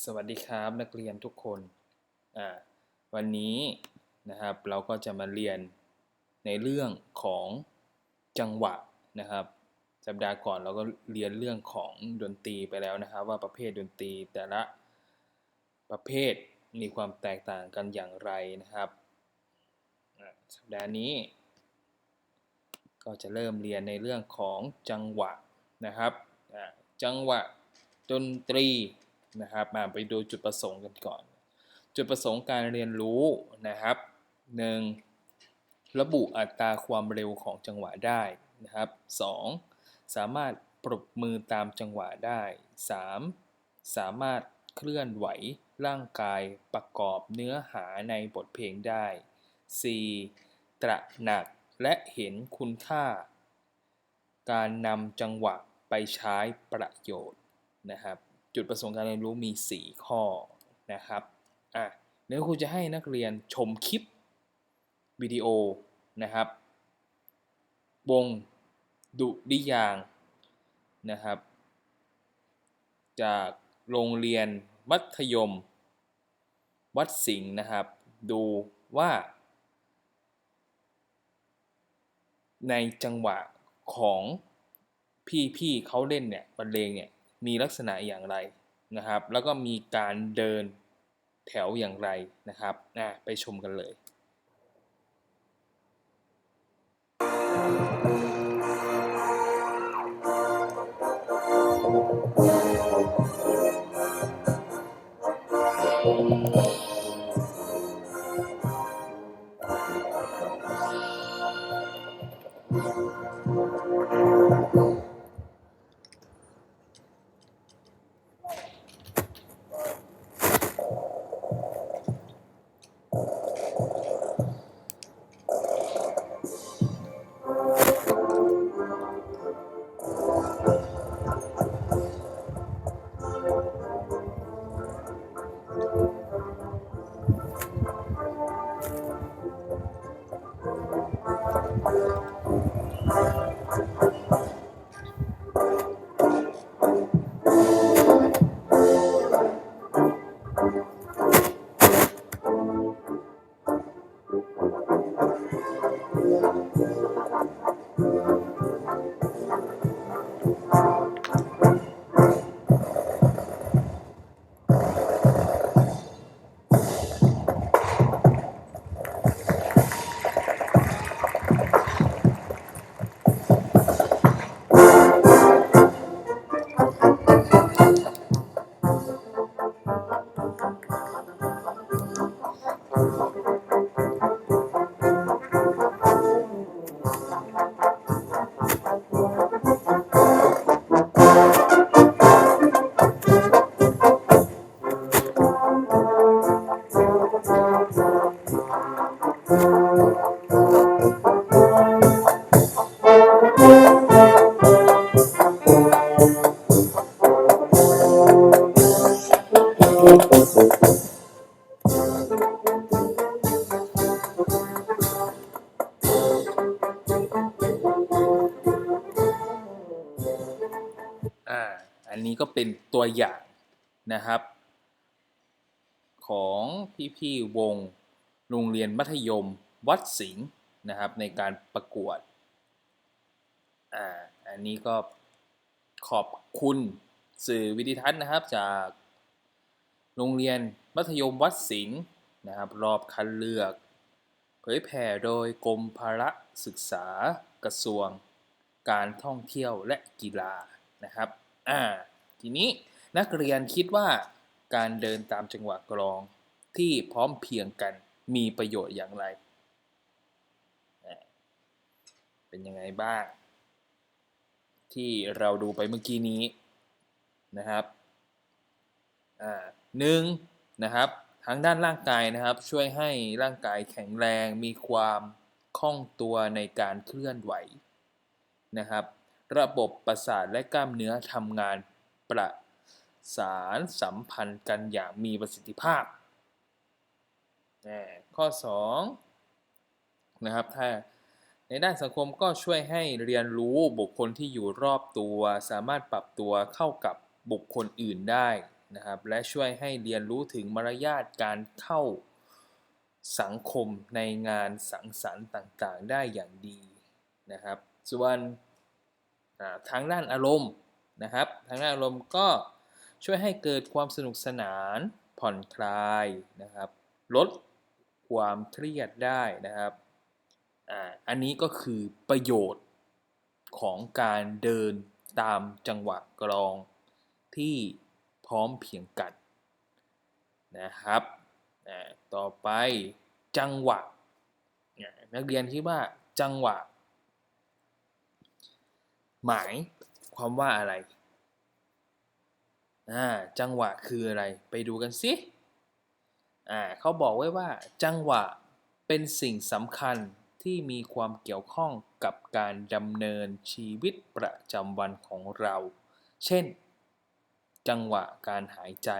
สวัสดีครับนักเรียนทุกคนวันนี้นะครับเราก็จะมาเรียนในเรื่องของจังหวะนะครับสัปดาห์ก่อนเราก็เรียนเรื่องของดนตรีไปแล้วนะครับ ว่าประเภทดนตรีแต่ละประเภทมีความแตกต่างกันอย่างไรนะครับสัปดาห์นี้ก็จะเริ่มเรียนในเรื่องของจังหวะนะครับจังหวะดนตรี นะครับมาไปดูจุดประสงค์กันก่อน จุดประสงค์การเรียนรู้นะครับ 1. ระบุอัตราความเร็วของจังหวะได้นะครับ 2. สามารถปรบมือตามจังหวะได้ 3. สามารถเคลื่อนไหวร่างกายประกอบเนื้อหาในบทเพลงได้ 4. ตระหนักและเห็นคุณค่า การนำจังหวะไปใช้ประโยชน์นะครับ จุดประสงค์การเรียนรู้มี 4 ข้อนะครับอะเดี๋ยวครูจะให้นักเรียนชมคลิปวิดีโอนะครับ วงดุริยางนะครับ จากโรงเรียนมัธยม วัดสิงห์นะครับ ดูว่า ในจังหวะของพี่ๆเขาเล่นเนี่ยบรรเลงเนี่ย มีลักษณะอย่างไรนะครับ แล้วก็มีการเดินแถวอย่างไรนะครับอะไปชมกันเลย ก็เป็นตัวอย่างนะครับ ของพี่ๆวงโรงเรียนมัธยมวัดสิงห์นะครับในการประกวดอ่าอันนี้ก็ขอบคุณสื่อวิดิทัศน์นะครับ จากโรงเรียนมัธยมวัดสิงห์นะครับ รอบคัดเลือก เผยแผ่โดยกรมพละศึกษากระทรวง การท่องเที่ยวและกีฬานะครับ อ่า ทีนี้นักเรียนคิดว่าการเดินตามจังหวะกลองที่พร้อมเพียงกันมีประโยชน์อย่างไร เป็นยังไงบ้าง ที่เราดูไปเมื่อกี้นี้นะครับหนึ่งนะครับทางด้านร่างกายนะครับ ช่วยให้ร่างกายแข็งแรงมีความคล่องตัวในการเคลื่อนไหวนะครับ ระบบประสาทและกล้ามเนื้อทำงาน ประสานสัมพันธ์กันอย่างมีประสิทธิภาพ ข้อ2นะครับถ้าในด้านสังคมก็ช่วยให้เรียนรู้บุคคลที่อยู่รอบตัว สามารถปรับตัวเข้ากับบุคคลอื่นได้นะครับและช่วยให้เรียนรู้ถึงมารยาทการเข้าสังคมในงานสังสรรค์ต่างๆ ได้อย่างดีนะครับ ส่วนทางด้านอารมณ์ นะครับ ทางด้านอารมณ์ก็ช่วยให้เกิดความสนุกสนานผ่อนคลายนะครับ ลดความเครียดได้นะครับออันนี้ก็คือประโยชน์ของการเดินตามจังหวะกลองที่พร้อมเพียงกันนะครับต่อไปจังหวะนักเรียนคิดว่าจังหวะ หมาย ความว่าอะไร อ่า จังหวะคืออะไร ไปดูกันสิ อ่าเขาบอกไว้ว่า จังหวะเป็นสิ่งสำคัญที่มีความเกี่ยวข้องกับการดำเนินชีวิตประจำวันของเรา เช่น จังหวะการหายใจ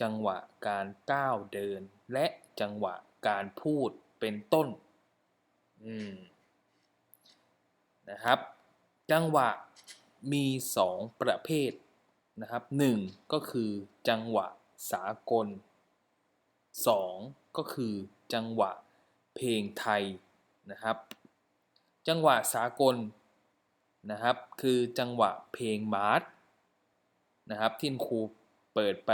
จังหวะการก้าวเดิน และจังหวะการพูดเป็นต้น อืม นะครับ จังหวะ มี 2 ประเภทนะครับ 1 ก็คือจังหวะสากล 2 ก็คือจังหวะเพลงไทยนะครับ จังหวะสากลนะครับ คือจังหวะเพลงมาร์ชนะครับที่ครูเปิดไป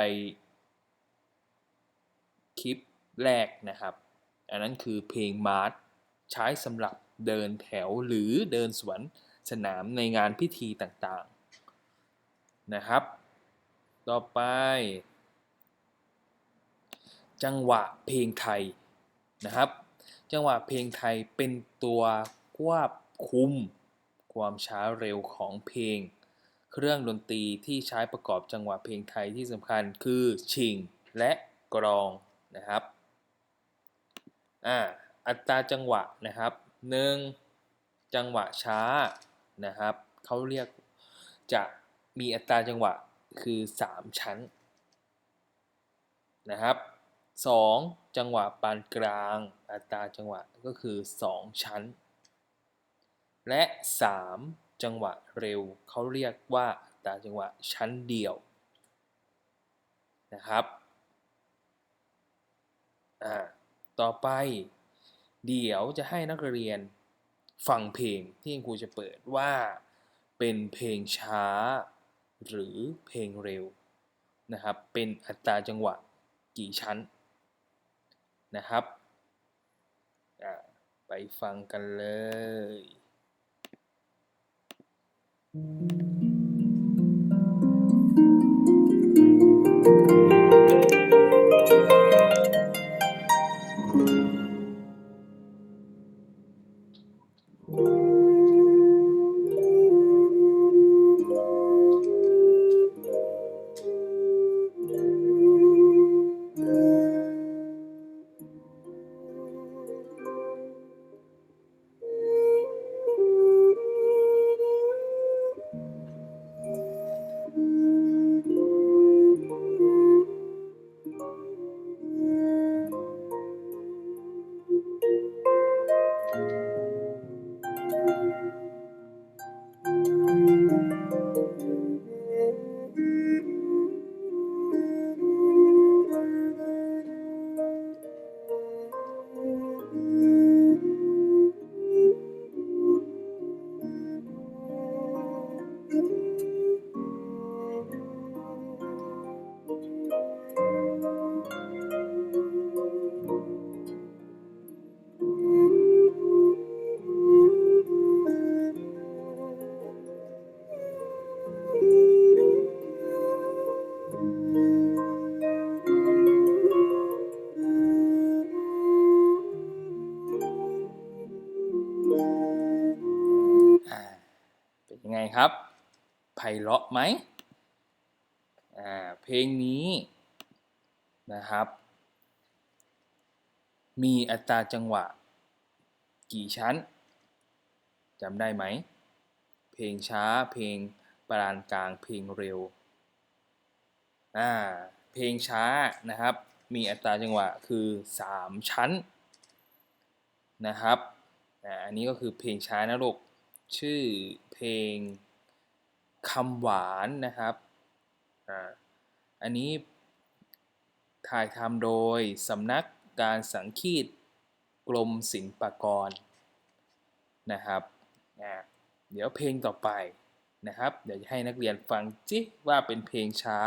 คลิปแรกนะครับ อันนั้นคือเพลงมาร์ชใช้สำหรับเดินแถวหรือเดินสวน สนามในงานพิธีต่างๆนะครับ ต่อไป จังหวะเพลงไทยนะครับ จังหวะเพลงไทยเป็นตัวควบคุมความช้าเร็วของเพลง เครื่องดนตรีที่ใช้ประกอบจังหวะเพลงไทยที่สำคัญคือชิงและกรองนะครับอ่าอัตราจังหวะนะครับหนึ่งจังหวะช้า นะครับเขาเรียกจะมีอัตราจังหวะคือ 3 ชั้นนะครับ 2. จังหวะปานกลาง อัตราจังหวะก็คือ 2 ชั้น และ 3. จังหวะเร็วเขาเรียกว่าอัตราจังหวะชั้นเดียวนะครับอ่าต่อไปเดี๋ยวจะให้นักเรียน ฟังเพลงที่ครูจะเปิดว่าเป็นเพลงช้า หรือเพลงเร็วนะครับ เป็นอัตราจังหวะกี่ชั้นนะครับ ไปฟังกันเลยอ่ ไหมอ่าเพลงนี้นะครับ มีอัตราจังหวะ กี่ชั้นจำได้ไหม เพลงช้าเพลงปานกลางเพลงเร็วอ่าเพลงช้านะครับ มีอัตราจังหวะคือ 3 ชั้นนะครับอันนี้ก็คือเพลงช้านะลูกชื่อเพลง คำหวานนะครับอ่าอันนี้ถ่ายทำโดยสำนักการสังคีตกรมศิลปากรนะครับอะเดี๋ยวเพลงต่อไปนะครับ เดี๋ยวจะให้นักเรียนฟังจิว่าเป็นเพลงช้า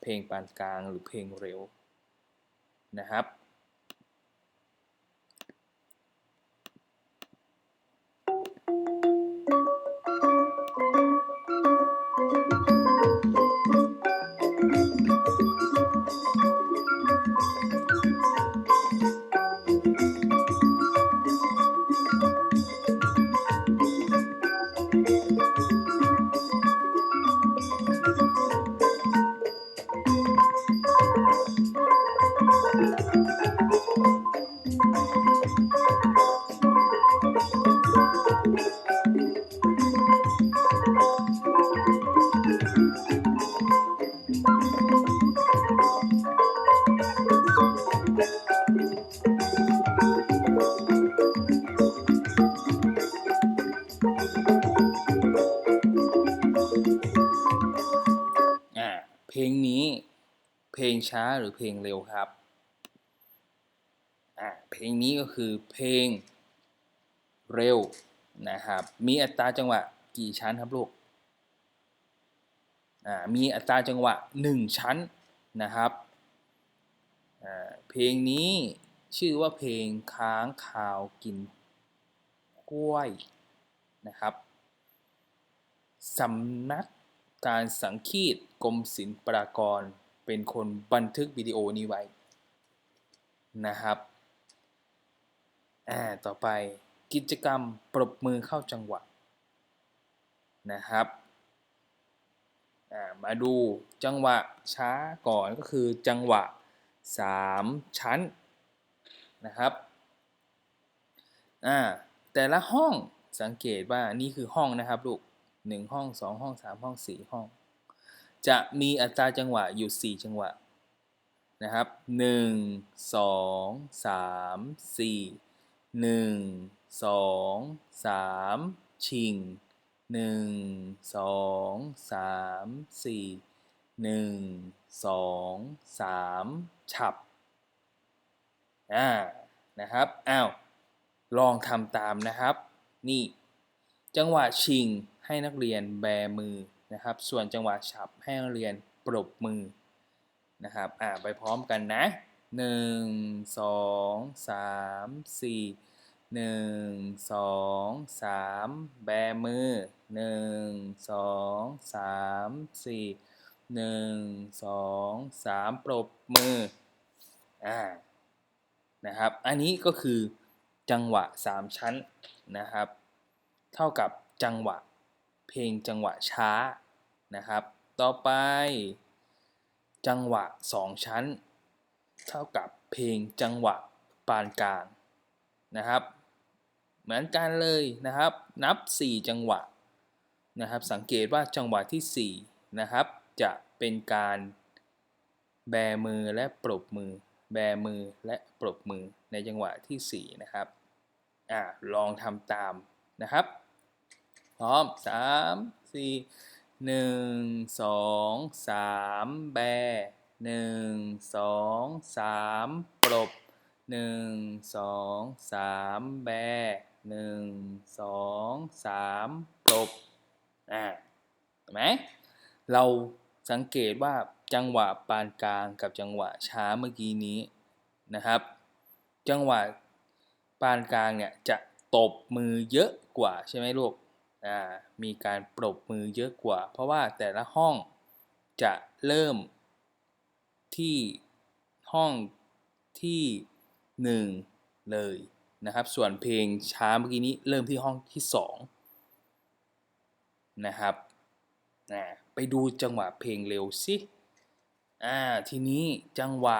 เพลงปานกลางหรือเพลงเร็วนะครับ เพลงนี้เพลงช้าหรือเพลงเร็วครับ ลงนี้ก็คือเพลงเร็วนะครับ มีอัตราจังหวะกี่ชั้นครับลูกมีอัตราจังหวะ 1 ชั้นนะครับ เพลงนี้ชื่อว่าเพลงค้างคาวกินกล้วยนะครับสำนักการสังคีตกรมศิลปากรเป็นคนบันทึกวิดีโอนี้ไว้นะครับ อ่าต่อไปกิจกรรมปรบมือเข้าจังหวะนะครับอ่ามาดูจังหวะช้าก่อนก็คือจังหวะ 3 ชั้นนะครับอ่าแต่ละห้องสังเกตว่านี่คือห้องนะครับลูก1ห้อง 2 ห้อง 3 ห้อง 4 ห้อง จะมีอัตราจังหวะอยู่ 4 จังหวะนะครับ 1 2 3 4 1 2 3ชิง1 2 3 4 1 2 3ฉับอ่านะครับอ้าวลองทำตามนะครับ นี่ จังหวะชิงให้นักเรียนแบมือนะครับ ส่วนจังหวะฉับให้นักเรียนปรบมือนะครับอ่าไปพร้อมกันนะ 1 2 3 4 1 2 3แบมือ1 2 3 4 1 2 3ปรบมืออ่านะครับ อันนี้ก็คือจังหวะ3ชั้นนะครับ เท่ากับจังหวะเพลงจังหวะช้านะครับ ต่อไป จังหวะ2ชั้น เท่ากับเพลงจังหวะปานกลางนะครับ เหมือนกันเลยนะครับ นับ 4 จังหวะนะครับ สังเกตว่าจังหวะที่4นะครับจะเป็นการแบมือและปรบมือ แบมือและปรบมือในจังหวะที่4นะครับอ่าลองทำตามนะครับ พร้อม 3 4 1 2 3 แบ 1 2 3ปรบ1 2 3แบ1 2 3ปรบอ่าเห็นไหมเราสังเกตว่าจังหวะปานกลางกับจังหวะช้าเมื่อกี้นี้นะครับ จังหวะปานกลางเนี่ยจะตบมือเยอะกว่าใช่ไหมลูกอ่ามีการปรบมือเยอะกว่า เพราะว่าแต่ละห้องจะเริ่ม ที่ห้องที่ 1 เลยนะครับ ส่วนเพลงช้าเมื่อกี้นี้เริ่มที่ห้องที่ 2 นะครับอ่าไปดูจังหวะเพลงเร็วสิอ่าทีนี้จังหวะ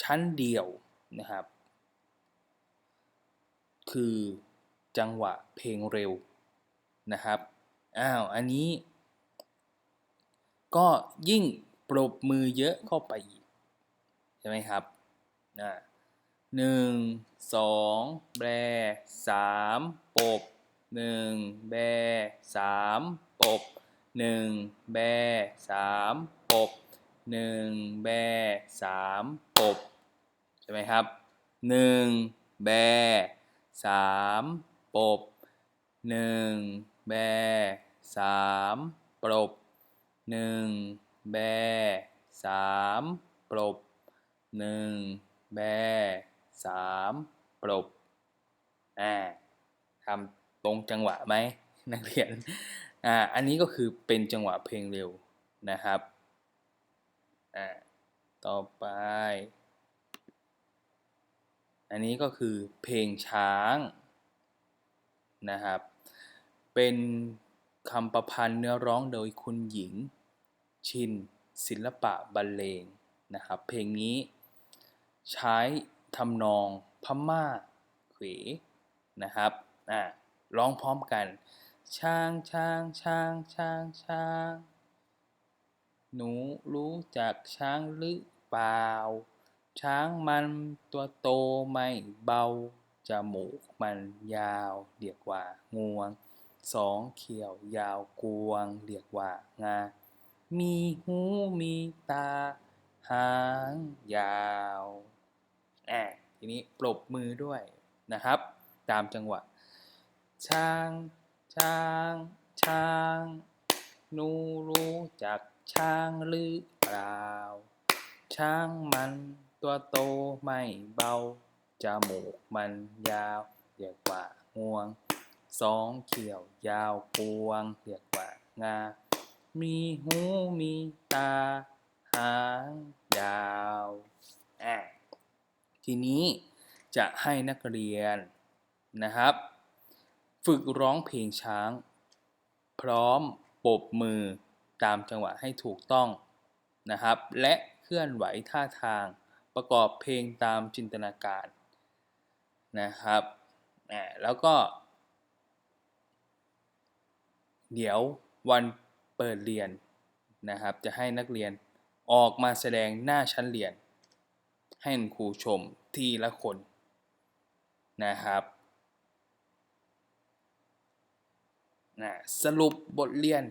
ชั้นเดียวนะครับ คือจังหวะเพลงเร็วนะครับอ้าวอันนี้ ก็ยิ่งปรบมือเยอะเข้าไปอีก ใช่ไหมครับอ่าหนึ่งสองแบสามปบหนึ่งแบสามปบหนึ่งแบสามปบหนึ่งแบสามปบใช่ไหมครับหนึ่งแบสามปบหนึ่งแบสามปรบหนึ่งแบสามปรบ หนึ่งแบสามปรบอ่าทำตรงจังหวะไหมนักเรียนอ่าอันนี้ก็คือเป็นจังหวะเพลงเร็วนะครับอ่าต่อไป อันนี้ก็คือเพลงช้างนะครับ เป็นคำประพันธ์เนื้อร้องโดยคุณหญิง ชินศิลปะบรรเลงนะครับ เพลงนี้ ใช้ทำนองพม่าเขวนะครับอ่าร้องพร้อมกัน ช้างช้างช้างช้างช้าง หนูรู้จักช้างหรือเปล่า ช้างมันตัวโตไม่เบา จมูกมันยาวเรียกว่างวง สองเขียวยาวกวงเรียกว่างา มีหูมีตา หางยาว อะทีนี้ปรบมือด้วยนะครับ ตามจังหวะ ช้าง ช้าง ช้างหนูรู้จักช้างหรือเปล่า ช้างมันตัวโตไม่เบา จมูกมันยาวเรียกว่างวง สองเขียวยาวกวงเรียกว่างา มีหูมีตา หางยาวอะ ทีนี้จะให้นักเรียนนะครับ ฝึกร้องเพลงช้าง พร้อมปบมือตามจังหวะให้ถูกต้องนะครับ และเคลื่อนไหวท่าทางประกอบเพลงตามจินตนาการนะครับแล้วก็ เดี๋ยววันเปิดเรียนนะครับ จะให้นักเรียนออกมาแสดงหน้าชั้นเรียน ให้ครูชมทีละคนนะครับนะสรุปบทเรียน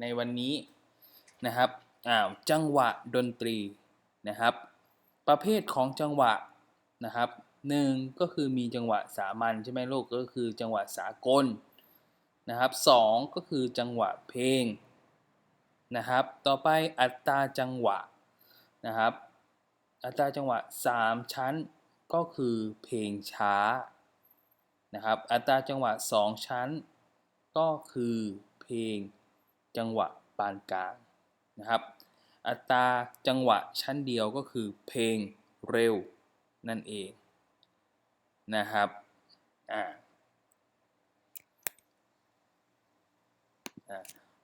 ในวันนี้นะครับอ้าวจังหวะดนตรีนะครับ ประเภทของจังหวะนะครับหนึ่งก็คือมีจังหวะสามัญใช่ไหมลูกก็คือจังหวะสากลนะครับสองก็คือจังหวะเพลงนะครับ ต่อไปอัตราจังหวะนะครับ อัตราจังหวะ 3 ชั้นก็คือเพลงช้านะครับ อัตราจังหวะ 2 ชั้น ก็คือเพลงจังหวะปานกลางนะครับ อัตราจังหวะชั้นเดียวก็คือเพลงเร็วนั่นเองนะครับอ่า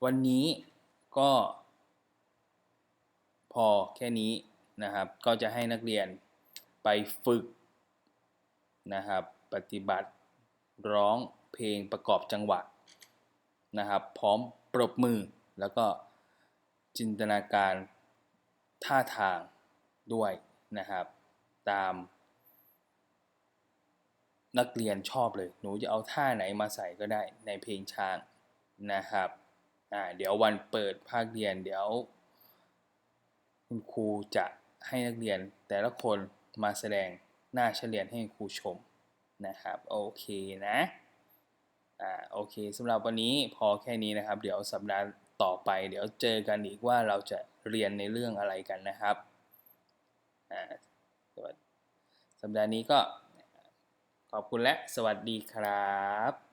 วันนี้ก็พอแค่นี้ นะครับ ก็จะให้นักเรียนไปฝึกนะครับ ปฏิบัติร้องเพลงประกอบจังหวะนะครับ พร้อมปรบมือแล้วก็จินตนาการท่าทางด้วยนะครับ ตาม นักเรียนชอบเลย หนูจะเอาท่าไหนมาใส่ก็ได้ในเพลงช้างนะครับอ่าเดี๋ยววันเปิดภาคเรียนเดี๋ยว คุณครูจะ ให้นักเรียนแต่ละคนมาแสดงหน้าเฉลียนให้ครูชมนะครับโอเคนะอ่าโอเคสำหรับวันนี้พอแค่นี้นะครับ เดี๋ยวสัปดาห์ต่อไป เดี๋ยวเจอกันอีกว่าเราจะเรียนในเรื่องอะไรกันนะครับอ่าสัปดาห์นี้ก็ขอบคุณและสวัสดีครับ